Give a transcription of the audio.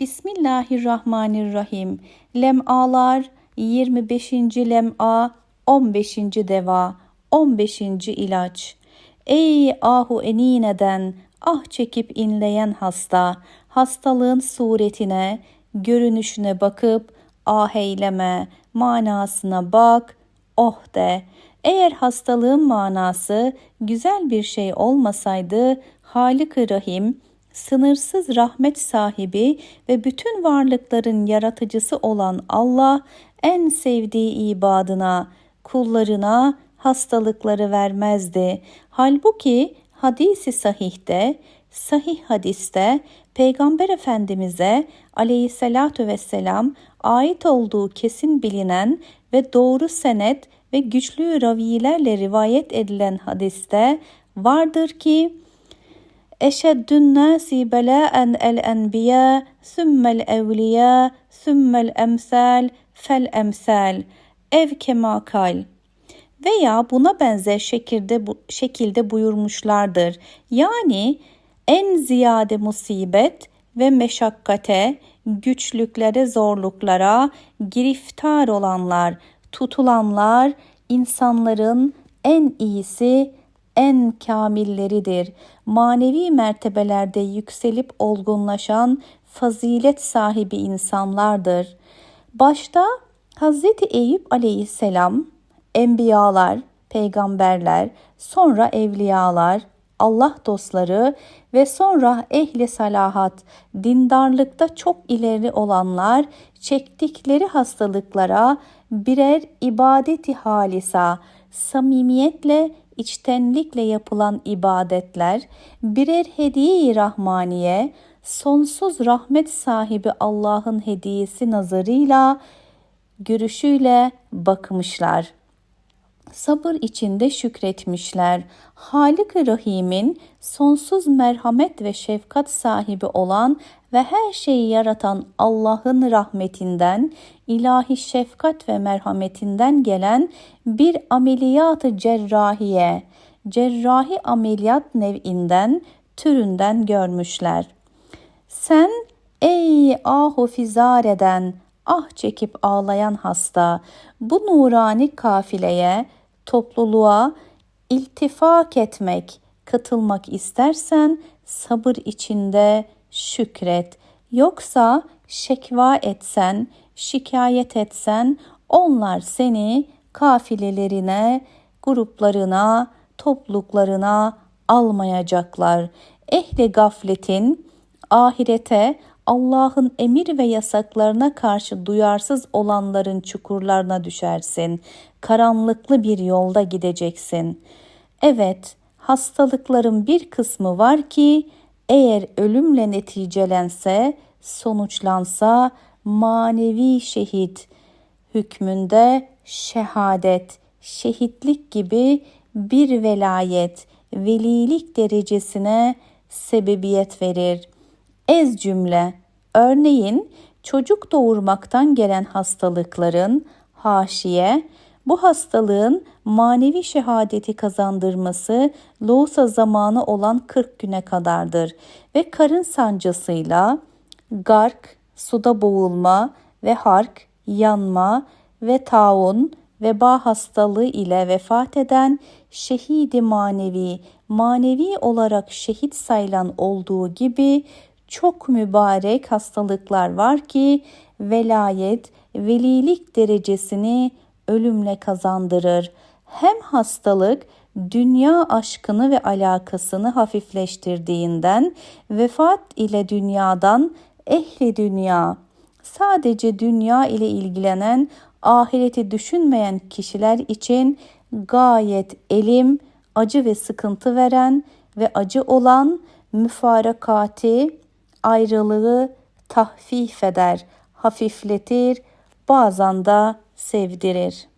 Bismillahirrahmanirrahim. Lem'alar 25. lem'a 15. deva 15. ilaç. Ey ahu enineden ah çekip inleyen hasta hastalığın suretine görünüşüne bakıp ah eyleme manasına bak oh de. Eğer hastalığın manası güzel bir şey olmasaydı Halik-i Rahim sınırsız rahmet sahibi ve bütün varlıkların yaratıcısı olan Allah en sevdiği ibadına, kullarına hastalıkları vermezdi. Halbuki hadisi sahihte, sahih hadiste Peygamber Efendimiz'e aleyhissalatu vesselam ait olduğu kesin bilinen ve doğru senet ve güçlü ravilerle rivayet edilen hadiste vardır ki Belaen el enbiya, sümmel evliya, sümmel emsal, fel emsal. Ev kemakal. Veya buna benzer şekilde, bu, şekilde buyurmuşlardır. Yani en ziyade musibet ve meşakkate, güçlüklere, zorluklara giriftar olanlar, tutulanlar insanların en iyisi en kamilleridir. Manevi mertebelerde yükselip olgunlaşan fazilet sahibi insanlardır. Başta Hazreti Eyüp aleyhisselam, enbiyalar, peygamberler, sonra evliyalar, Allah dostları ve sonra ehli salahat, dindarlıkta çok ileri olanlar çektikleri hastalıklara birer ibadeti halisa, samimiyetle içtenlikle yapılan ibadetler birer hediye-i rahmaniye, sonsuz rahmet sahibi Allah'ın hediyesi nazarıyla, görüşüyle bakmışlar. Sabır içinde şükretmişler. Halik-i Rahim'in sonsuz merhamet ve şefkat sahibi olan ve her şeyi yaratan Allah'ın rahmetinden, ilahi şefkat ve merhametinden gelen bir ameliyat-ı cerrahiye, cerrahi ameliyat nev'inden, türünden görmüşler. Sen ey ahu fizareden, ah çekip ağlayan hasta, bu nurani kafileye, topluluğa iltifak etmek, katılmak istersen sabır içinde şükret. Yoksa şekva etsen, şikayet etsen onlar seni kafilelerine, gruplarına, topluluklarına almayacaklar. Ehli gafletin ahirete Allah'ın emir ve yasaklarına karşı duyarsız olanların çukurlarına düşersin. Karanlıklı bir yolda gideceksin. Evet, hastalıkların bir kısmı var ki eğer ölümle neticelense, sonuçlansa manevi şehit hükmünde şehadet, şehitlik gibi bir velayet, velilik derecesine sebebiyet verir. Ez cümle, örneğin çocuk doğurmaktan gelen hastalıkların haşiye, bu hastalığın manevi şehadeti kazandırması loğusa zamanı olan 40 güne kadardır ve karın sancısıyla gark, suda boğulma ve hark, yanma ve taun, veba hastalığı ile vefat eden şehidi manevi, manevi olarak şehit sayılan olduğu gibi çok mübarek hastalıklar var ki velayet, velilik derecesini ölümle kazandırır. Hem hastalık dünya aşkını ve alakasını hafifleştirdiğinden vefat ile dünyadan ehli dünya sadece dünya ile ilgilenen ahireti düşünmeyen kişiler için gayet elim, acı ve sıkıntı veren ve acı olan müfarakati, ayrılığı tahfif eder, hafifletir, bazen de sevdirir.